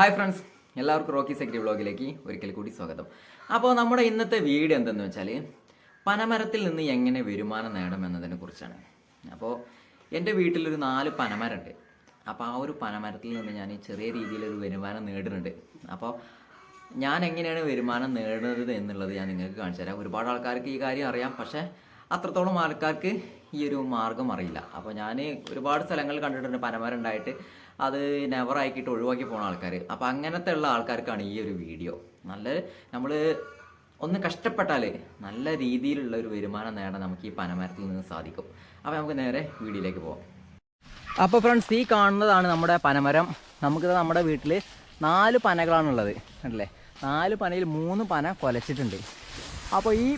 Hi friends. എല്ലാവർക്കും Rocky സെക്രി വ്ളോഗിലേക്ക് ഒരിക്കൽ കൂടി സ്വാഗതം. അപ്പോൾ നമ്മുടെ ഇന്നത്തെ വീഡിയോ എന്തെന്ന് വെച്ചാൽ പനമരത്തിൽ നിന്ന് എങ്ങനെ വരുമാനം നേടാം എന്നതിനെ കുറിച്ചാണ്. അപ്പോൾ എന്റെ വീട്ടിലൊരു നാല് പനമരമുണ്ട് അപ്പോൾ ആ ഒരു പനമരത്തിൽ നിന്ന് ഞാൻ ചെറിയ രീതിയിലൊരു വരുമാനം നേടുന്നുണ്ട്. അപ്പോൾ ഞാൻ എങ്ങനെയാണ് വരുമാനം നേടുന്നത് എന്നുള്ളത് ഞാൻ നിങ്ങൾക്ക് കാണിച്ചു തരാം. ഒരുപാട് ആൾക്കാർക്ക് ഈ കാര്യം അറിയാം. പക്ഷേ അത്രത്തോളം ആൾക്കാർക്ക് ഈ ഒരു മാർഗം അറിയില്ല. അപ്പോൾ ഞാൻ ഒരുപാട് സ്ഥലങ്ങൾ കണ്ടിട്ടുണ്ട് പനമരം ഉണ്ടായിട്ട് അത് നെവർ ഒഴിവാക്കി പോണ ആൾക്കാർ അപ്പോൾ അങ്ങനത്തെ ഉള്ള ആൾക്കാർക്കാണ് ഈ ഒരു വീഡിയോ. നല്ല നമ്മൾ ഒന്ന് കഷ്ടപ്പെട്ടാൽ നല്ല രീതിയിലുള്ള ഒരു വരുമാനം നേടാൻ നമുക്ക് ഈ പനമരത്തിൽ നിന്ന് സാധിക്കും. അപ്പോൾ നമുക്ക് നേരെ വീഡിയോയിലേക്ക് പോകാം അപ്പോൾ ഫ്രണ്ട്സ് ഈ കാണുന്നതാണ് നമ്മുടെ പനമരം. നമുക്കിത് നമ്മുടെ വീട്ടിൽ നാല് പനകളാണുള്ളത്. അല്ലേ നാല് പനയിൽ മൂന്ന് പന കൊലച്ചിട്ടുണ്ട്. അപ്പോൾ ഈ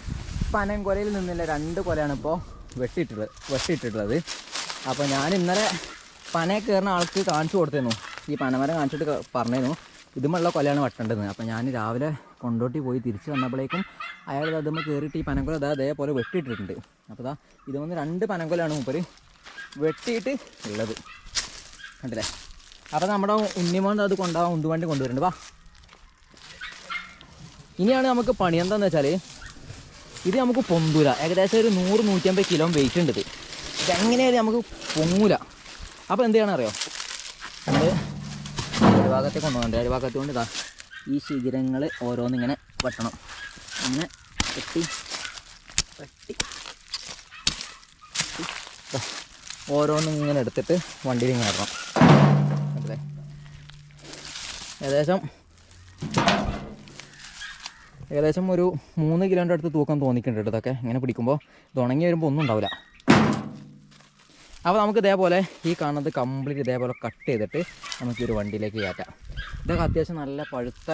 പനം കൊലയിൽ നിന്നുള്ള രണ്ട് കൊലയാണ് ഇപ്പോൾ വെട്ടിയിട്ടുള്ളത് വെട്ടിയിട്ടുള്ളത്. അപ്പോൾ ഞാൻ ഇന്നലെ പനയെ കയറുന്ന ആൾക്ക് കാണിച്ചു കൊടുത്തേനു. ഈ പനമരം കാണിച്ചിട്ട് പറഞ്ഞേനു. ഇതുമുള്ള കൊലയാണ് വെട്ടേണ്ടത്. അപ്പോൾ ഞാൻ രാവിലെ കൊണ്ടോട്ടി പോയി തിരിച്ച് വന്നപ്പോഴേക്കും അയാൾ അതുമ്പോൾ കയറിയിട്ട് ഈ പനംകൊല അതാ അതേപോലെ വെട്ടിയിട്ടിട്ടുണ്ട്. അപ്പോൾ ഇതാ ഇത് വന്ന് രണ്ട് പനംകൊലാണ് മൂപ്പര് വെട്ടിയിട്ട് ഉള്ളത്. കണ്ടില്ലേ? അപ്പോൾ നമ്മുടെ ഉണ്ണിമോൻ അത് കൊണ്ടുപോകാൻ ഉന്തുവണ്ടി കൊണ്ടുവരുന്നുണ്ട്. വാ. ഇനിയാണ് നമുക്ക് പണി എന്താണെന്ന് വെച്ചാൽ ഇത് നമുക്ക് പൊന്തൂല ഏകദേശം ഒരു നൂറ് നൂറ്റമ്പത് കിലോ വെയിറ്റ് ഉണ്ട് ഇത് ഇതെങ്ങനെയായാലും നമുക്ക് പൊങ്ങൂല. അപ്പോൾ എന്ത് ചെയ്യണം അറിയോ? നമ്മൾ അടിഭാഗത്തെ കൊണ്ടുപോകണ്ട അടിഭാഗത്തെ കൊണ്ട് ഇതാ ഈ ശിഖിരങ്ങൾ ഓരോന്നിങ്ങനെ വെട്ടണം. ഇങ്ങനെ വെട്ടി വെട്ടി ഓരോന്നിങ്ങനെ എടുത്തിട്ട് വണ്ടിയിൽ ഇങ്ങനെ ഇടണം. അല്ലേ ഏകദേശം ഏകദേശം ഒരു മൂന്ന് കിലോന്റെ അടുത്ത് തൂക്കം തോന്നിക്കുന്നുണ്ട് ഇതൊക്കെ. ഇങ്ങനെ പിടിക്കുമ്പോൾ ഇത് ഉണങ്ങി വരുമ്പോൾ ഒന്നും ഉണ്ടാവില്ല. അപ്പോൾ നമുക്ക് ഇതേപോലെ ഈ കാണുന്നത് കംപ്ലീറ്റ് ഇതേപോലെ കട്ട് ചെയ്തിട്ട് നമുക്ക് ഒരു വണ്ടിയിലേക്ക് കയറ്റാം. ഇതൊക്കെ അത്യാവശ്യം നല്ല പഴുത്ത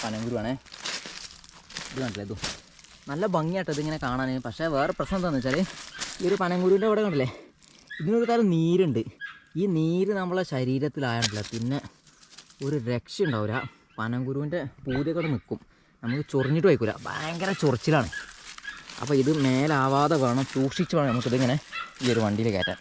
പനങ്കുരുവാണേ ഇത് കണ്ടില്ലേ ഇതും? നല്ല ഭംഗിയായിട്ട് ഇതിങ്ങനെ കാണാൻ പക്ഷേ വേറെ പ്രശ്നം എന്താണെന്ന് വെച്ചാൽ ഈ ഒരു പനങ്കുരുവിന്റെ ഇവിടെ കണ്ടില്ലേ? ഇതിനൊരു തരം നീരുണ്ട്. ഈ നീര് നമ്മളെ ശരീരത്തിലായിട്ടില്ല പിന്നെ ഒരു രക്ഷ ഉണ്ടാവില്ല പനങ്കുരുവിന്റെ പൂതിയൊക്കെ നിൽക്കും നമുക്ക് ചൊറിഞ്ഞിട്ട് വയ്ക്കില്ല ഭയങ്കര ചൊറിച്ചിലാണ്. അപ്പോൾ ഇത് മേലാവാതെ വേണം സൂക്ഷിച്ച് വേണം നമുക്കിതിങ്ങനെ ഈ ഒരു വണ്ടിയിൽ കയറ്റാൻ.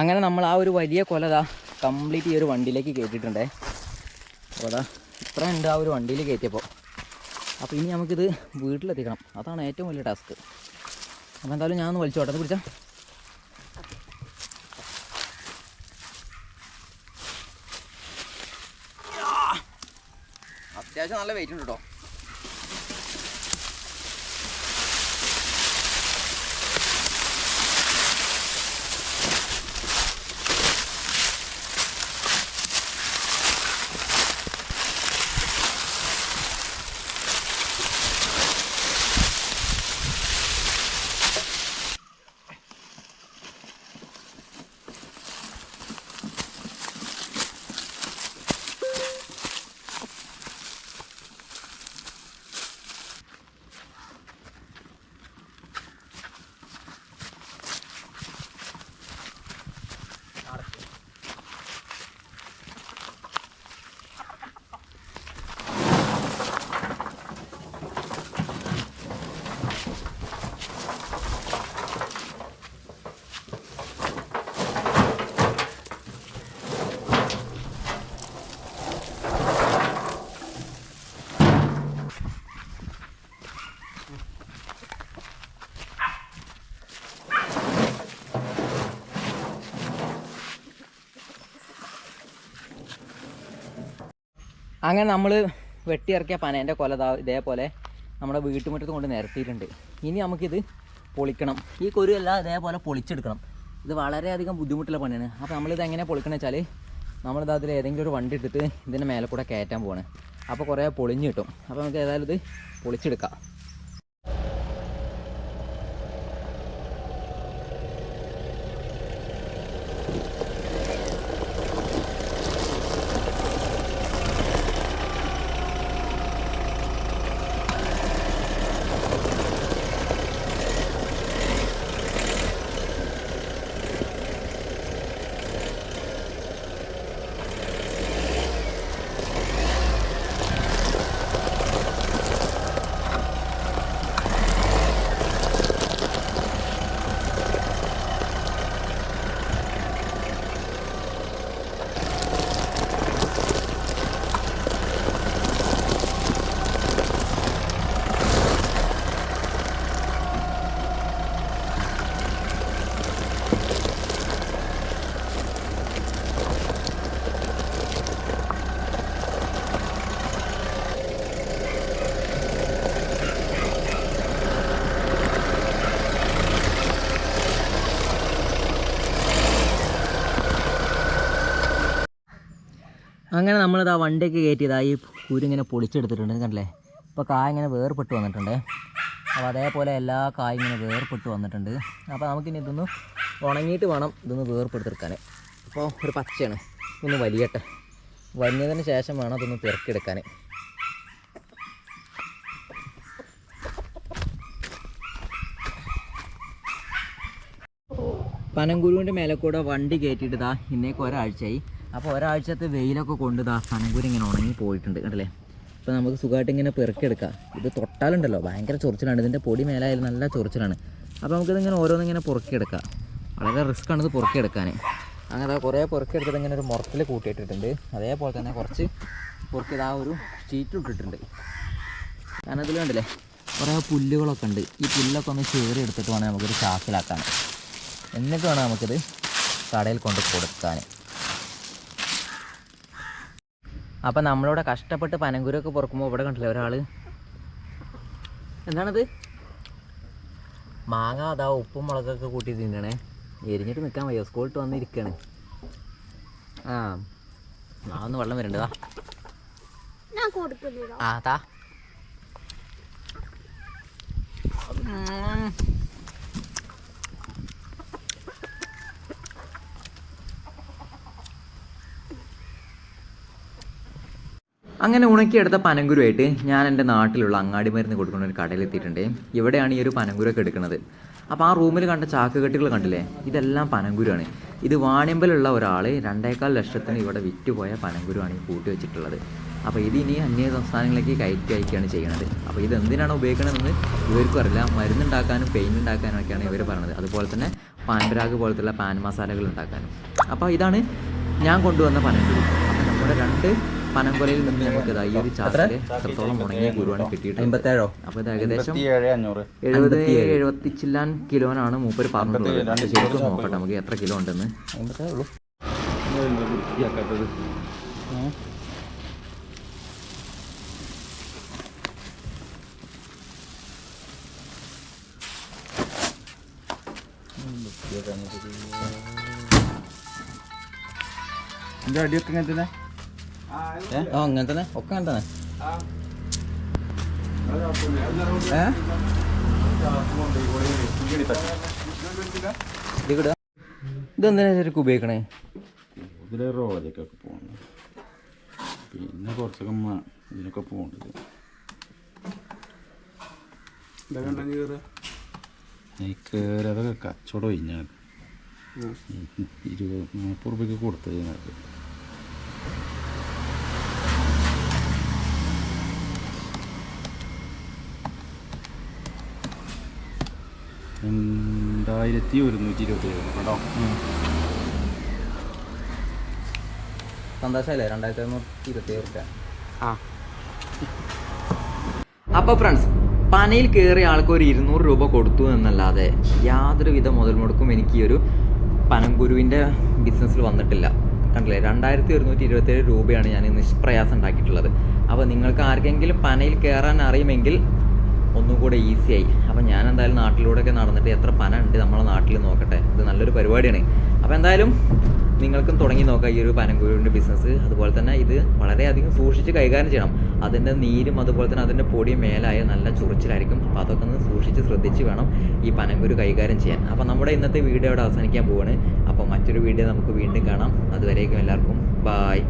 അങ്ങനെ നമ്മൾ ആ ഒരു വലിയ കൊല ഇതാ കംപ്ലീറ്റ് ഈ ഒരു വണ്ടിയിലേക്ക് കയറ്റിയിട്ടുണ്ടേ അപ്പോൾ അതാ ഇത്ര ഉണ്ട് ആ ഒരു വണ്ടിയിൽ കയറ്റിയപ്പോൾ അപ്പോൾ ഇനി നമുക്കിത് വീട്ടിലെത്തിക്കണം. അതാണ് ഏറ്റവും വലിയ ടാസ്ക് അപ്പോൾ എന്തായാലും ഞാൻ ഒന്ന് വലിച്ചോട്ടെ. അത് പിടിച്ചാൽ അത്യാവശ്യം നല്ല വെയിറ്റ് ഉണ്ട് കേട്ടോ അങ്ങനെ നമ്മൾ വെട്ടിയിറക്കിയ പനേന്റെ കൊല ദാ ഇതേപോലെ നമ്മുടെ വീട്ടുമുറ്റത്ത് കൊണ്ട് നിരത്തിയിട്ടുണ്ട്. ഇനി നമുക്കിത് പൊളിക്കണം. ഈ കൊരുവെല്ലാം ഇതേപോലെ പൊളിച്ചെടുക്കണം. ഇത് വളരെയധികം ബുദ്ധിമുട്ടുള്ള പണിയാണ്. അപ്പോൾ നമ്മളിത് എങ്ങനെ പൊളിക്കണം വെച്ചാൽ നമ്മളിത് അതിൽ ഏതെങ്കിലും ഒരു വണ്ടി എടുത്തിട്ട് ഇതിന്റെ മേലെ കൂടെ കയറ്റാൻ പോവാണ്. അപ്പോൾ കുറേ പൊളിഞ്ഞ് കിട്ടും. അപ്പോൾ നമുക്ക് ഏതായാലും ഇത് പൊളിച്ചെടുക്കാം. അങ്ങനെ നമ്മളിതാ വണ്ടിയൊക്കെ കയറ്റിയതായി ഈ ഇങ്ങനെ പൊളിച്ചെടുത്തിട്ടുണ്ട്. കണ്ടില്ലേ? ഇപ്പോൾ കായ ഇങ്ങനെ വേർപെട്ട് വന്നിട്ടുണ്ട്. അപ്പോൾ അതേപോലെ എല്ലാ കായ ഇങ്ങനെ വേർപെട്ട് വന്നിട്ടുണ്ട്. അപ്പോൾ നമുക്കിനി ഇതൊന്ന് ഉണങ്ങിയിട്ട് വേണം ഇതൊന്ന് വേർപ്പെടുത്തെടുക്കാൻ അപ്പോൾ ഒരു പച്ചയാണ്. ഒന്ന് വലിയട്ടെ. വലിയതിന് ശേഷം വേണം അതൊന്ന് പെറുക്കിയെടുക്കാൻ പനങ്കുരുവിന്റെ മേലെ കൂടെ വണ്ടി കയറ്റിയിട്ട് ഇതാ ഇന്നേക്ക് ഒരാഴ്ചയായി. അപ്പോൾ ഒരാഴ്ചത്തെ വെയിലൊക്കെ കൊണ്ട് ഇതാ പനങ്കുരു ഇങ്ങനെ ഉണങ്ങി പോയിട്ടുണ്ട് കണ്ടല്ലേ? അപ്പോൾ നമുക്ക് സുഖമായിട്ട് ഇങ്ങനെ പെറുക്കിയെടുക്കാം. ഇത് തൊട്ടാലുണ്ടല്ലോ ഭയങ്കര ചൊറിച്ചിലാണ്. ഇതിന്റെ പൊടി മേലായാലും നല്ല ചൊറിച്ചിലാണ്. അപ്പോൾ നമുക്കിതിങ്ങനെ ഓരോന്നിങ്ങനെ പുറക്കിയെടുക്കാം. വളരെ റിസ്ക്കാണ് ഇത് പുറക്കിയെടുക്കാൻ അങ്ങനെ കുറേ പൊറുക്കിയെടുത്തിട്ട് ഇങ്ങനെ ഒരു മുറത്തിൽ കൂട്ടിയിട്ടിട്ടുണ്ട്. അതേപോലെ തന്നെ കുറച്ച് പുറക്കിയത് ആ ഒരു ഷീറ്റ് ഇട്ടിട്ടുണ്ട്. കാരണം ഇതിൽ കണ്ടില്ലേ കുറേ പുല്ലുകളൊക്കെ ഉണ്ട്. ഈ പുല്ലൊക്കെ ഒന്ന് ചേറി എടുത്തിട്ട് വേണം നമുക്കൊരു ചാക്കിലാക്കാൻ. എന്നിട്ട് വേണം നമുക്കിത് കടയിൽ കൊണ്ട് കൊടുക്കാൻ. അപ്പം നമ്മളിവിടെ കഷ്ടപ്പെട്ട് പനങ്കുരൊക്കെ പൊറുക്കുമ്പോൾ ഇവിടെ കണ്ടില്ലേ ഒരാൾ എന്താണത്? മാങ്ങ അതാ ഉപ്പും മുളകൊക്കെ കൂട്ടി തിന്നണേ. എരിഞ്ഞിട്ട് നിൽക്കാൻ വയ്യോ. സ്കൂളിട്ട് വന്നിരിക്കുകയാണ് ആ ആ ഒന്ന് വെള്ളം വരണ്ടതാ ആ താ. അങ്ങനെ ഉണക്കിയെടുത്ത പനങ്കുരുമായിട്ട് ഞാൻ എന്റെ നാട്ടിലുള്ള അങ്ങാടി മരുന്ന് കൊടുക്കുന്ന ഒരു കടയിൽ എത്തിയിട്ടുണ്ട് ഇവിടെയാണ് ഈ ഒരു പനങ്കുരൊക്കെ എടുക്കുന്നത്. അപ്പോൾ ആ റൂമിൽ കണ്ട ചാക്ക് കെട്ടികൾ കണ്ടില്ലേ? ഇതെല്ലാം പനങ്കുരുവാണ്. ഇത് വാണിയമ്പലുള്ള ഒരാൾ രണ്ടേക്കാൽ ലക്ഷത്തിന് ഇവിടെ വിറ്റുപോയ പനങ്കുരുവാണ് ഈ കൂട്ടി വെച്ചിട്ടുള്ളത്. അപ്പോൾ ഇത് ഇനി അന്യ സംസ്ഥാനങ്ങളിലേക്ക് കയറ്റി അയക്കുകയാണ് ചെയ്യുന്നത് അപ്പോൾ ഇത് എന്തിനാണ് ഉപയോഗിക്കണമെന്ന് ഇവർക്കും അറിയില്ല. മരുന്നുണ്ടാക്കാനും പെയിന്റ് ഉണ്ടാക്കാനും ഒക്കെയാണ് ഇവർ പറയുന്നത് അതുപോലെ തന്നെ പാൻപരാഗ് പോലത്തുള്ള പാൻ മസാലകൾ ഉണ്ടാക്കാനും. അപ്പോൾ ഇതാണ് ഞാൻ കൊണ്ടുവന്ന പനങ്കുരു. അപ്പോൾ നമ്മുടെ രണ്ട് പനങ്കൊലയിൽ നിന്ന് നമുക്ക് ഇതാ ഈ ഒരു ചാക്കിൽ എത്രത്തോളം ഉണങ്ങിയ കുരുവാണ് കിട്ടിയിട്ട് അമ്പത്തേഴോ? അപ്പോൾ ഇത് ഏകദേശം എഴുപത് എഴുപത്തി ചില്ലാൻ കിലോനാണ് മൂപ്പര് പറഞ്ഞിട്ടുള്ളത്. ശരിക്കും നോക്കട്ടെ നമുക്ക് എത്ര കിലോ ഉണ്ടെന്ന്. എന്റെ അടിയൊക്കെ ഇങ്ങനെ തന്നെ ആ അങ്ങനെ തന്നെ. ഒക്കെ അങ്ങനെ തന്നെ. ഏ? ഇതെന്തിനാ ശരിക്കും ഉപയോഗിക്കണേ? ഇതിലെ റോജക്കൊക്കെ പോകുന്നു പിന്നെ കുറച്ചൊക്കെ ഇതിനൊക്കെ പോകുന്നുണ്ട് കയറി അതൊക്കെ കച്ചവടം കഴിഞ്ഞാൽ ഇരുപത് നാൽപ്പത് റുപ്യക്ക് കൊടുത്തത് ഞങ്ങൾക്ക്. രണ്ടായിരത്തി ഒരുന്നൂറ്റി ഇരുപത്തി ഏഴ് കേട്ടോ. സന്തോഷമല്ലേ രണ്ടായിരത്തി അറുന്നൂറ്റി ഇരുപത്തി ഏഴ് റുപ്യ ആ. അപ്പോൾ ഫ്രണ്ട്സ് പനയിൽ കയറിയ ആൾക്ക് ഒരു ഇരുന്നൂറ് രൂപ കൊടുത്തു എന്നല്ലാതെ യാതൊരുവിധ മുതൽ മുടക്കും എനിക്ക് ഈ ഒരു പനംകുരുവിന്റെ ബിസിനസ്സിൽ വന്നിട്ടില്ല. കണ്ടില്ലേ? രണ്ടായിരത്തി ഒരുന്നൂറ്റി ഇരുപത്തേഴ് രൂപയാണ് ഞാൻ നിഷ്പ്രയാസം ഉണ്ടാക്കിയിട്ടുള്ളത്. അപ്പോൾ നിങ്ങൾക്ക് ആർക്കെങ്കിലും പനയിൽ കയറാൻ അറിയുമെങ്കിൽ ഒന്നും കൂടെ ഈസിയായി അപ്പോൾ ഞാൻ എന്തായാലും നാട്ടിലൂടെയൊക്കെ നടന്നിട്ട് എത്ര പന ഉണ്ട് നമ്മളെ നാട്ടിൽ നോക്കട്ടെ. ഇത് നല്ലൊരു പരിപാടിയാണ്. അപ്പോൾ എന്തായാലും നിങ്ങൾക്കും തുടങ്ങി നോക്കാം ഈ ഒരു പനങ്കുരുവിന്റെ ബിസിനസ് അതുപോലെ തന്നെ ഇത് വളരെയധികം സൂക്ഷിച്ച് കൈകാര്യം ചെയ്യണം. അതിന്റെ നീരും അതുപോലെ തന്നെ അതിന്റെ പൊടിയും മേലായ നല്ല ചുറിച്ചിലായിരിക്കും. അപ്പോൾ അതൊക്കെ ഒന്ന് സൂക്ഷിച്ച് ശ്രദ്ധിച്ച് വേണം ഈ പനങ്കുരു കൈകാര്യം ചെയ്യാൻ. അപ്പോൾ നമ്മുടെ ഇന്നത്തെ വീഡിയോ അവിടെ അവസാനിക്കാൻ പോവാണ്. അപ്പോൾ മറ്റൊരു വീഡിയോ നമുക്ക് വീണ്ടും കാണാം. അതുവരേക്കും എല്ലാവർക്കും. ബായ്